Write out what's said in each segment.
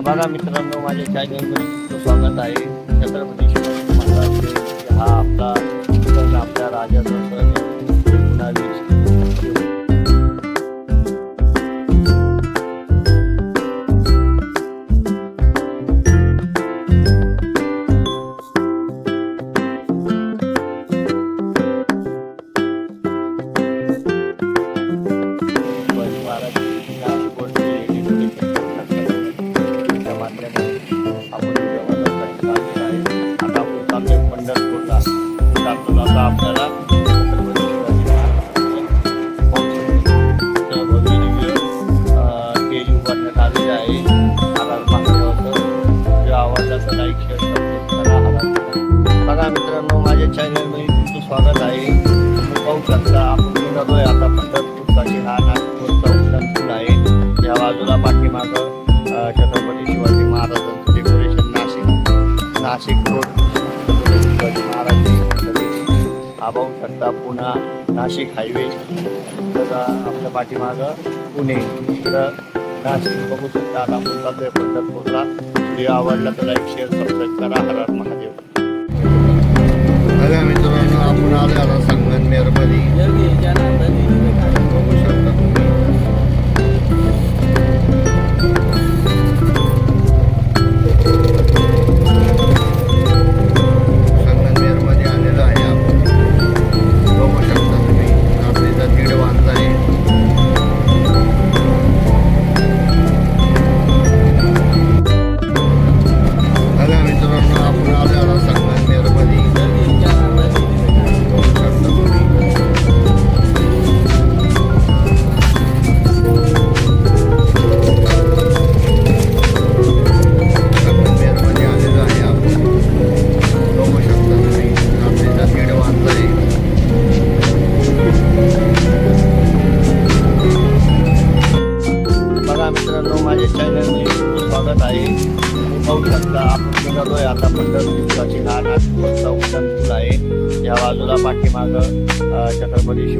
बघा मित्रांनो माझ्या चॅनलमध्ये स्वागत आहे. छत्रपती शिवाजी महाराज हा आपला आपल्या राजाचा सण एकोणावीस शिवाजी महाराज नाशिक रोड. हा पाहू शकता पुन्हा नाशिक हायवे. तर आपल्या पाठीमागं पुणे. इकडं नाशिक बघू शकता आता आपण चाललोय पंढरपूरला. व्हिडिओ आवडला तर लाईक शेअर सबस्क्राईब करा. हर हर महादेव. मित्रांनो आपण आलो आता संगमनेरमध्ये बघू शकता.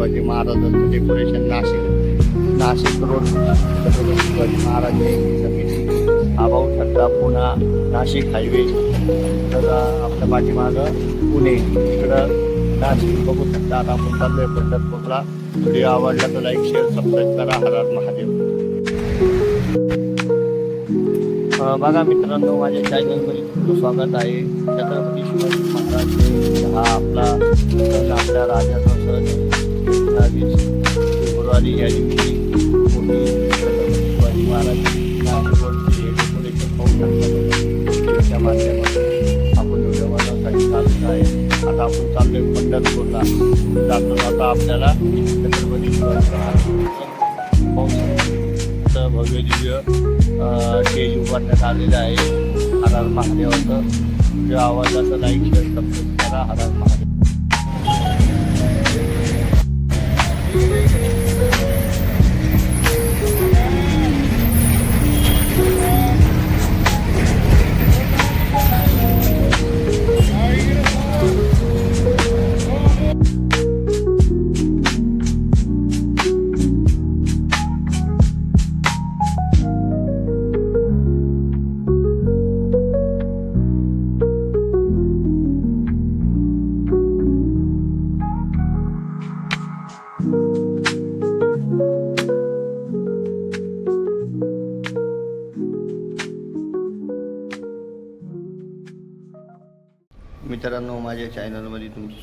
शिवाजी महाराजांचं डेकोरेशन नाशिक नाशिक रोड. छत्रपती शिवाजी महाराज समिती हा पाहू शकता पुन्हा नाशिक हायवे तर अ, आपल्या पाठीमागं पुणे. इकडं नाशिक. बघू शकता आता आपण चाललोय पंढरपूरला. व्हिडिओ आवडला तर लाईक शेअर सबस्क्राईब करा. हर हर महादेव. बघा मित्रांनो माझ्या चॅनलमध्ये तुमचं स्वागत आहे. छत्रपती शिवाजी महाराज हा आपला आपल्या राजाचा सण एकोणावीस फेब्रुवारी या दिवशी मोठी छत्रपती शिवाजी महाराज नाशिकवरती हे डेकोरेशन पाहू शकता त्या माध्यमातून आपण व्हिडिओ बनवण्यासाठी चाललेलं आहे आता आपण चाललोय पंढरपूरला जाता जाता आपल्याला छत्रपती शिवाजी महाराज पाहू शकतो इथं भव्य दिव्य अ, स्टेज उभारण्यात आलेलं आहे हर हर महादेवाचं त्या आवाजाचं लाईक शेअर सबस्क्राईब करा हर हर महादेव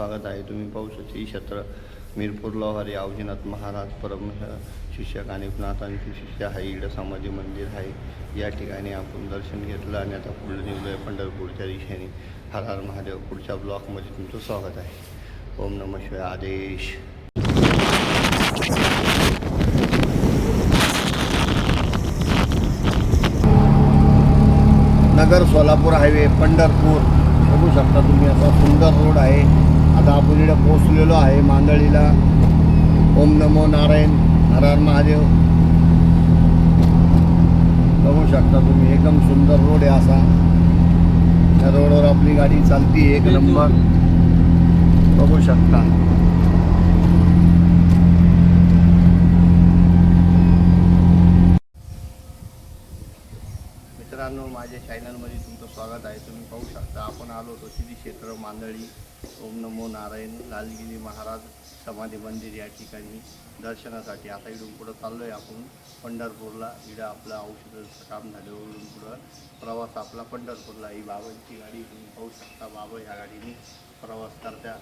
स्वागत आहे. तुम्ही पाहू शकता क्षेत्र मिरपूर लोहारी आवजीनाथ महाराज परम आणि कानिपनाथांचे शिष्य आहे. इड समाधी मंदिर आहे. या ठिकाणी आपण दर्शन घेतलं आणि आता पुढे निघलो आहे पंढरपूरच्या दिशेने हर हर महादेव पुढच्या ब्लॉकमध्ये तुमचं स्वागत आहे. ओम नम शिवाय. आदेश. नगर सोलापूर हायवे पंढरपूर. बघू शकता तुम्ही असा सुंदर रोड आहे. आता आपण इकडे पोचलेलो आहे मांदळीला. ओम नमो नारायण हर हर महादेव. बघू शकता तुम्ही एकदम सुंदर रोड आहे असा. त्या रोडवर आपली गाडी चालती एक नंबर. बघू शकता. माझ्या चॅनलमध्ये तुमचं स्वागत आहे. तुम्ही पाहू शकता आपण आलो होतो श्री क्षेत्र मांदळी ओम नमो नारायण. लालगिरी महाराज समाधी मंदिर या ठिकाणी दर्शनासाठी आता इकडून पुढं चाललो आहे आपण पंढरपूरला. इकडं आपलं औषधाचं काम झालं. पुढं प्रवास आपला पंढरपूरला. ही बाबांची गाडी तुम्ही पाहू शकता. बाबा या गाडीने प्रवास करत्या.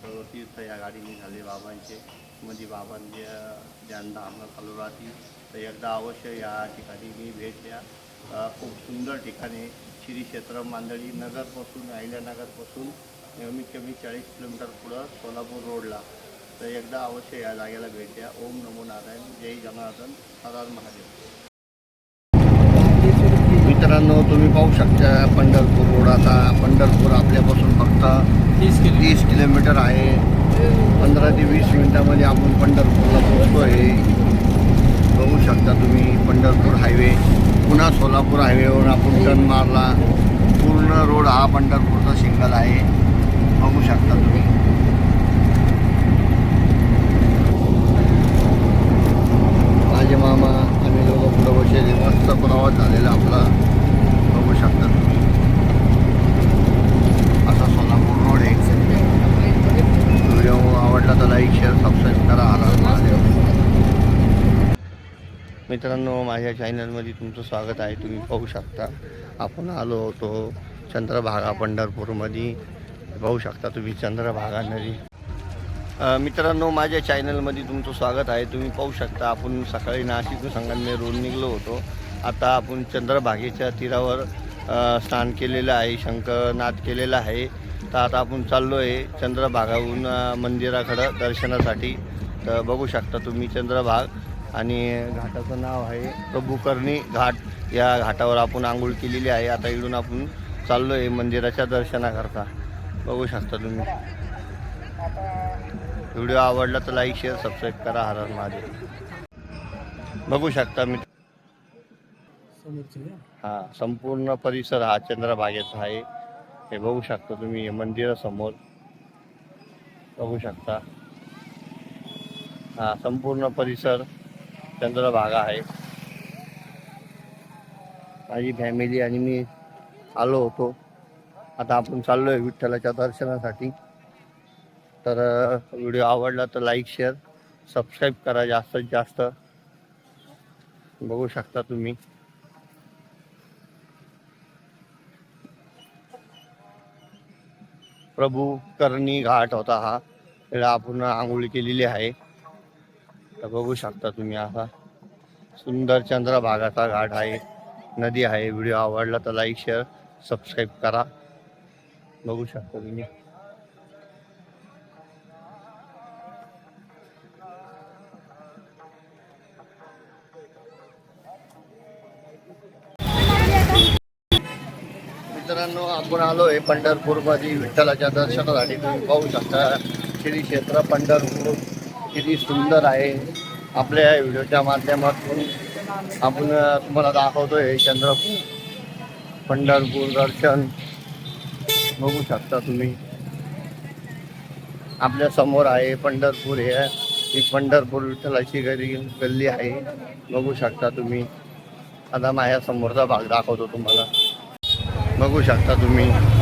सर्व तीर्थ या गाडीने झाले बाबांचे. म्हणजे मध्ये बाबांचे आम्हाला चालू राहतील तर एकदा अवश्य या ठिकाणी मी भेट द्या. खूप सुंदर ठिकाणी श्री क्षेत्र मांदळी नगरपासून अहिल्यानगरपासून कमीत कमी चाळीस किलोमीटर पुढं सोलापूर रोडला. तर एकदा अवश्य या जागेला भेट द्या. ओम नमो नारायण. जय जनार्दन. हरार महादेव. मित्रांनो तुम्ही पाहू शकता पंढरपूर रोड. आता पंढरपूर आपल्यापासून फक्त तीस तीस किलोमीटर आहे. पंधरा ते वीस मिनिटामध्ये आपण पंढरपूरला पोहोचतो आहे शकता तुम्ही पंढरपूर हायवे पुन्हा सोलापूर हायवेवर आपण टर्न मारला. पूर्ण रोड हा पंढरपूरचा सिंगल आहे. बघू शकता तुम्ही. माझे मामा आम्ही लोक पुढं बसले मस्त प्रवास झालेला आपला बघू शकता तुम्ही असा सोलापूर रोड आहे व्हिडिओ आवडला तर लाईक शेअर सबस्क्राईब करा हर महादेव मित्रांनो माझ्या चॅनलमध्ये तुमचं स्वागत आहे. तुम्ही पाहू शकता. आपण आलो होतो चंद्रभागा पंढरपूरमध्ये. पाहू शकता तुम्ही चंद्रभागा नदी. मित्रांनो माझ्या चॅनलमध्ये तुमचं स्वागत आहे. तुम्ही पाहू शकता आपण सकाळी नाशिक संगमनेर रोड निघलो होतो. आता आपण चंद्रभागेच्या तीरावर स्नान केलेलं आहे शंकरनाथ केलेला आहे. तर आता आपण चाललो आहे चंद्रभागाहून मंदिराकडं दर्शनासाठी. तर बघू शकता तुम्ही चंद्रभाग. आणि घाटाचं नाव आहे प्रभुकर्णी घाट. या घाटावर आपण आंघोळ केलेली आहे. आता इकडून आपण चाललो आहे मंदिराच्या दर्शनाकरता. बघू शकता तुम्ही. व्हिडिओ आवडला तर लाईक शेअर सबस्क्राईब करा. हर महादेव. बघू शकता मी हा संपूर्ण परिसर हा चंद्रभागेचा आहे. हे बघू शकता तुम्ही हे मंदिरासमोर बघू शकता. हा संपूर्ण परिसर चंद्रभागा आहे. माझी फॅमिली आणि मी आलो होतो. आता आपण चाललो आहे विठ्ठलाच्या दर्शनासाठी. तर व्हिडिओ आवडला तर लाईक शेअर सबस्क्राईब करा जास्तीत जास्त. बघू शकता तुम्ही. प्रभू करणी घाट होता हा. त्याला आपण आंघोळी केलेली आहे. तर बघू शकता तुम्ही असा सुंदर चंद्र भागाचा घाट आहे नदी आहे व्हिडिओ आवडला तर लाईक शेअर सबस्क्राईब करा. बघू शकता तुम्ही. मित्रांनो आपण आलो आहे पंढरपूरमध्ये विठ्ठलाच्या दर्शनासाठी. तुम्ही पाहू शकता श्री क्षेत्र पंढरपूर. किती सुंदर आहे. आपल्या या व्हिडिओच्या माध्यमातून आपण तुम्हाला दाखवतो आहे चंद्रपूर पंढरपूर दर्शन. बघू शकता तुम्ही. आपल्यासमोर आहे पंढरपूर हे. ही पंढरपूर विठ्ठलाची गरी गल्ली आहे. बघू शकता तुम्ही. आता माझ्या समोरचा भाग दाखवतो तुम्हाला. बघू शकता तुम्ही.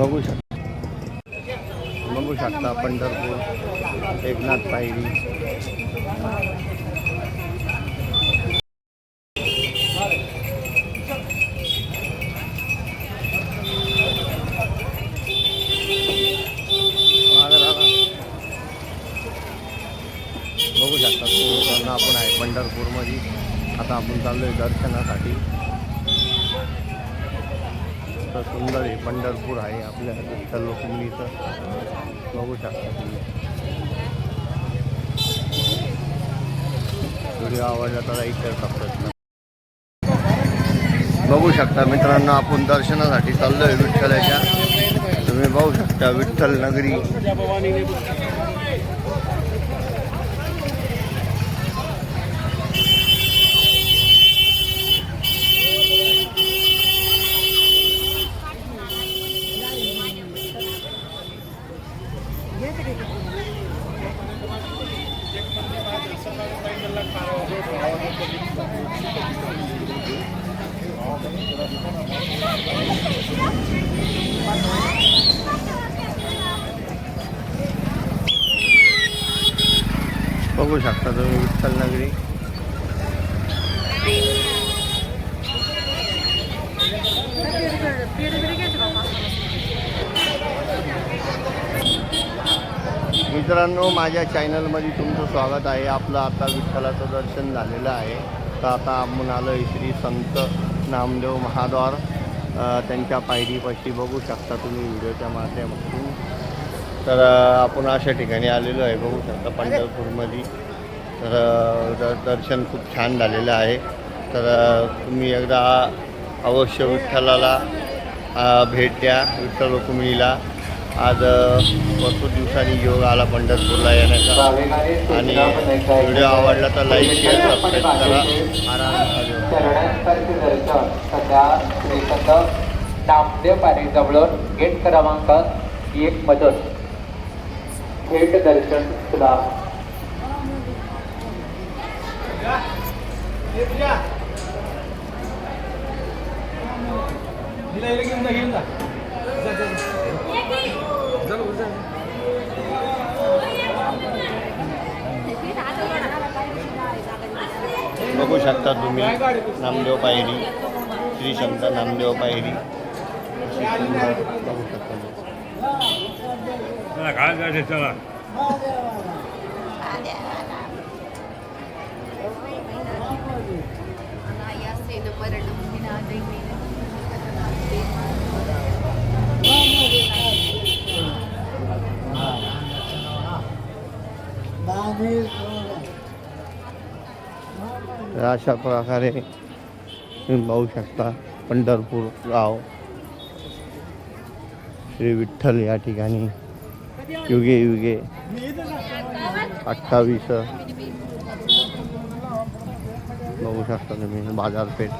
बघू शकता. बघू शकता पंढरपूर एकनाथ पायरी. बघू शकता आपण आहे पंढरपूरमध्ये. आता आपण चाललो आहे दर्शनासाठी. असं सुंदर आहे. पंढरपूर आहे आपल्या विठ्ठल रुक्मिणीचं बघू शकता तुम्ही. व्हिडिओ आवडला तर लाईक शेअर बघू शकता मित्रांनो आपण दर्शनासाठी चाललो आहे विठ्ठलाच्या. तुम्ही बघू शकता विठ्ठल नगरी. बघू शकता तुम्ही विठ्ठल नगरी. मित्रांनो माझ्या चॅनलमध्ये तुमचं स्वागत आहे. आपलं आता विठ्ठलाचं दर्शन झालेलं आहे. तर आता आपण आलो श्री संत नामदेव महाद्वार त्यांच्या पायरीपाशी बघू शकता तुम्ही व्हिडिओच्या माध्यमातून. तर आपण अशा ठिकाणी आलेलो आहे बघू शकता पंढरपूरमध्ये. तर द- दर्शन खूप छान झालेलं आहे. तर तुम्ही एकदा अवश्य विठ्ठलाला भेट द्या विठ्ठल रुक्मिणीला. आज भरपूर दिवसांनी योग आला पंढरपूरला येण्याचा. आणि व्हिडिओ आवडला तर लाईक शेअर सबस्क्राईब करा. दर्शन सध्या श्रीसंत नामदेव पारी जवळून गेट क्रमांक एक मदत थेट दर्शन सुद्धा घेऊन जा घेऊन जा बघू, शकता तुम्ही नामदेव पायरी श्री संत नामदेव पायरी बघू शकता. चला काय जायचं चला अशा प्रकारे तुम्ही पाहू शकता पंढरपूर गाव. श्री विठ्ठल या ठिकाणी युगे युगे अठ्ठावीस. बघू शकता तुम्ही बाजारपेठ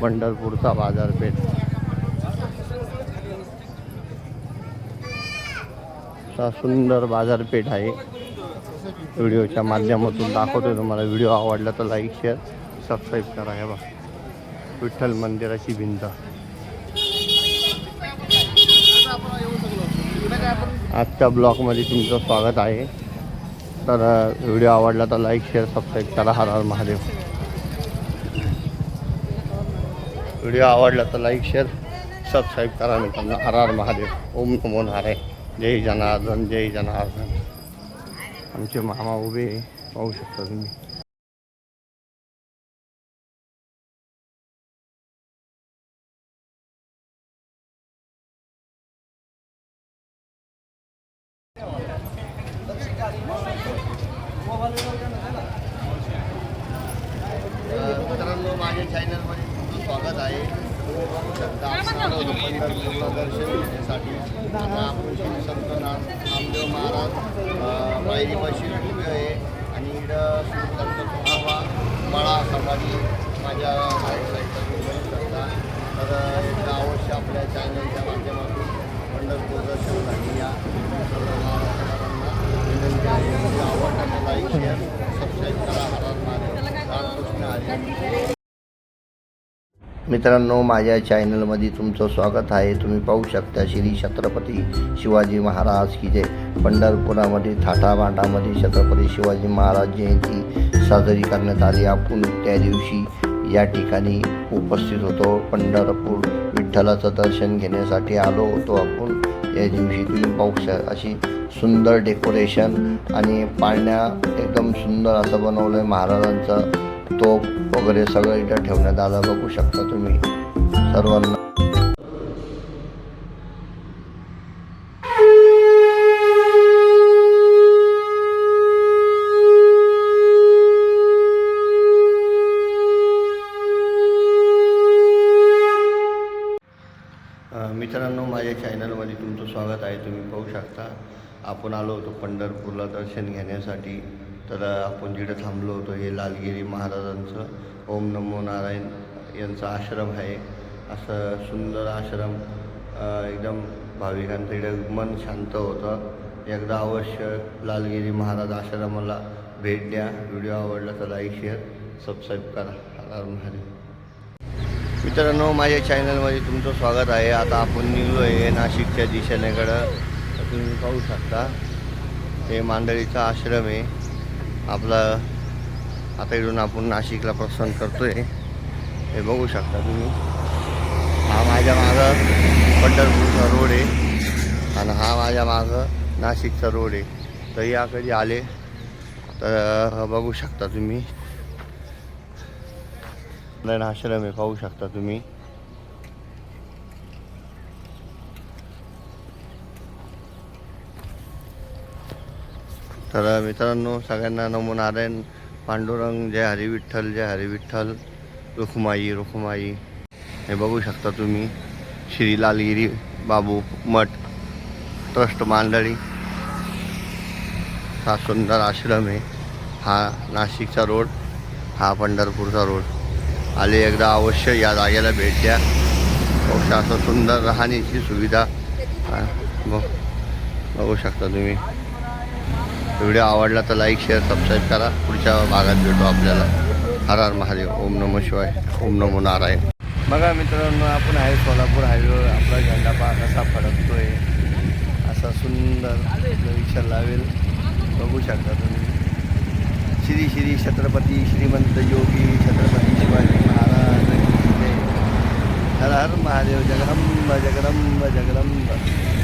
पंढरपूरचा बाजारपेठ. असा सुंदर बाजारपेठ आहे. व्हिडिओच्या माध्यमातून दाखवतो तुम्हाला. व्हिडिओ आवडला तर लाईक शेअर सबस्क्राईब करा हे बघा. विठ्ठल मंदिराची भिंत. आजच्या ब्लॉगमध्ये तुमचं स्वागत आहे. तर व्हिडिओ आवडला तर लाईक शेअर सबस्क्राईब करा हर हर महादेव. व्हिडिओ आवडला तर लाईक शेअर सबस्क्राईब करा मित्रांनो हर हर महादेव. ओम नमो नारायण. जय जनार्दन जय जनार्दन. आमचे मामा उभे आहे. पाहू शकता तुम्ही मित्रांनो माझ्या चॅनलमध्ये तुमचं स्वागत आहे बघू शकता आपण आलो होतो पंढरपूरला दर्शन घेण्यासाठी आता आपण श्री संत नाम नामदेव महाराज अ, पायरीपाशी उभे आहे आणि इकडं श्री संत तुकाबा मळा माझ्या राईट तर एकदा अवश्य आपल्या चॅनलच्या माध्यमातून पंढरपूर दर्शनासाठी या सर्व महाराष्ट्रांना विनंती आहे आवडला लाईक शेअर सबस्क्राईब करा हरात मारे कृष्ण रामकृष्ण मित्रांनो माझ्या चॅनलमध्ये तुमचं स्वागत आहे. तुम्ही पाहू शकता श्री छत्रपती शिवाजी महाराज की जय. पंढरपुरामध्ये थाटामाटामध्ये छत्रपती शिवाजी महाराज जयंती साजरी करण्यात आली. आपण त्या दिवशी या ठिकाणी उपस्थित होतो. पंढरपूर विठ्ठलाचं दर्शन घेण्यासाठी आलो होतो आपण. या दिवशी तुम्ही पाहू शक अशी सुंदर डेकोरेशन आणि पाळण्या एकदम सुंदर असं बनवलं आहे महाराजांचं. तोप वगैरे सगळं इथं ठेवण्यात आलं. बघू शकता तुम्ही सर्वांना. मित्रांनो माझ्या चॅनलमध्ये तुमचं स्वागत आहे. तुम्ही पाहू शकता आपण आलो होतो पंढरपूरला दर्शन घेण्यासाठी. तर आपण जिथे थांबलो होतो हे लालगिरी महाराजांचं ओम नमो नारायण यांचा आश्रम आहे. असं सुंदर आश्रम एकदम भाविकांचं इकडे मन शांत होतं. एकदा अवश्य लालगिरी महाराज आश्रमाला भेट द्या. व्हिडिओ आवडला तर लाईक शेअर सबस्क्राईब करा. हर हर मित्रांनो माझ्या चॅनलमध्ये तुमचं स्वागत आहे. आता आपण निघलो आहे नाशिकच्या दिशेनेकडं. तुम्ही पाहू शकता हे मांडळीचा आश्रम आहे. आपलं आता इकडून आपण नाशिकला प्रस्थान करतोय. हे बघू शकता तुम्ही. हा माझ्या मागं पंढरपूरचा रोड आहे. आणि हा माझ्या मागं नाशिकचा रोड आहे. तर या कधी आले तर बघू शकता तुम्ही. आश्रम आहे पाहू शकता तुम्ही. तर मित्रांनो सगळ्यांना नमो नारायण पांडुरंग जय हरी विठ्ठल जय हरी विठ्ठल रुखमाई रुखमाई. हे बघू शकता तुम्ही श्री लालगिरी बाबू मठ ट्रस्ट मांडळी. हा सुंदर आश्रम आहे. हा नाशिकचा रोड हा पंढरपूरचा रोड. आले एकदा अवश्य या जागेला भेट द्या. असं सुंदर राहण्याची सुविधा बघ बघू शकता तुम्ही. व्हिडिओ आवडला तर लाईक शेअर सबस्क्राईब करा. पुढच्या भागात भेटू आपल्याला. हर हर महादेव. ओम नमो शिवाय. ओम नमो नारायण. बघा मित्रांनो आपण आहे सोलापूर हायवेवर आपला झेंडा पहा कसा फडकतोय. असा सुंदर विचार लावेल. बघू शकता तुम्ही. श्री श्री छत्रपती श्रीमंत योगी छत्रपती शिवाजी महाराज. हर हर महादेव. जगदंब जगदंब जगदंब.